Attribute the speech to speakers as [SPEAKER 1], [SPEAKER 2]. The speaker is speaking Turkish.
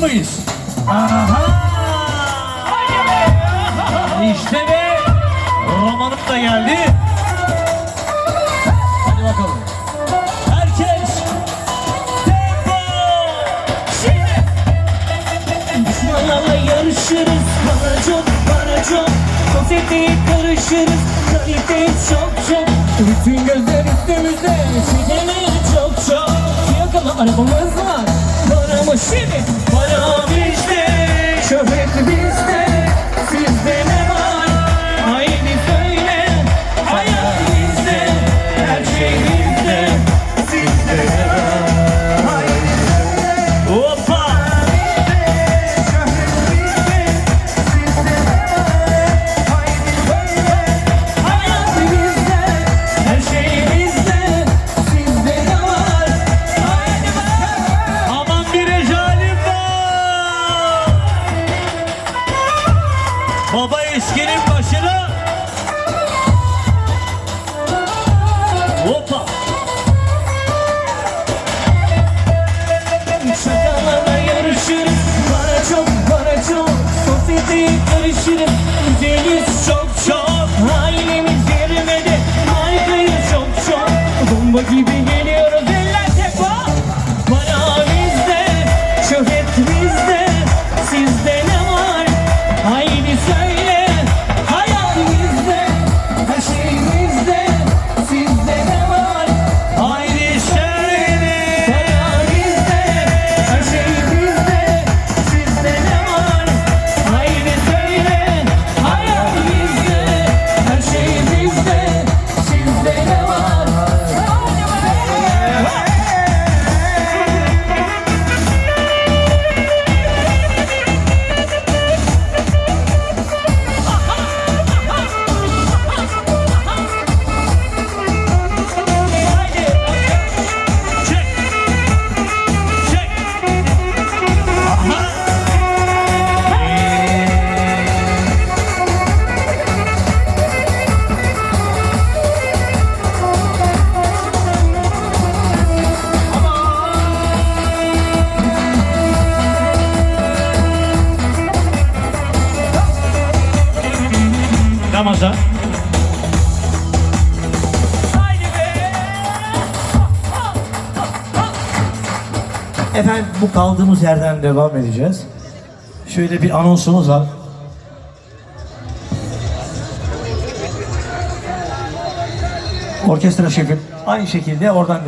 [SPEAKER 1] mıyız? Aha! İşte ve romanım da geldi. Hadi bakalım. Herkes tempo.
[SPEAKER 2] Düşmanlarla yarışırız Bana çok bana çok Konsepte karışırız Kalite çok çok Bütün gözler üstümüzde Çekemeyiz çok çok Fiyakalı arabamız var Para mı şimdi?
[SPEAKER 1] It's getting Ramazan. Efendim bu kaldığımız yerden devam edeceğiz. Şöyle bir anonsumuz var. Orkestra şefim aynı şekilde oradan devam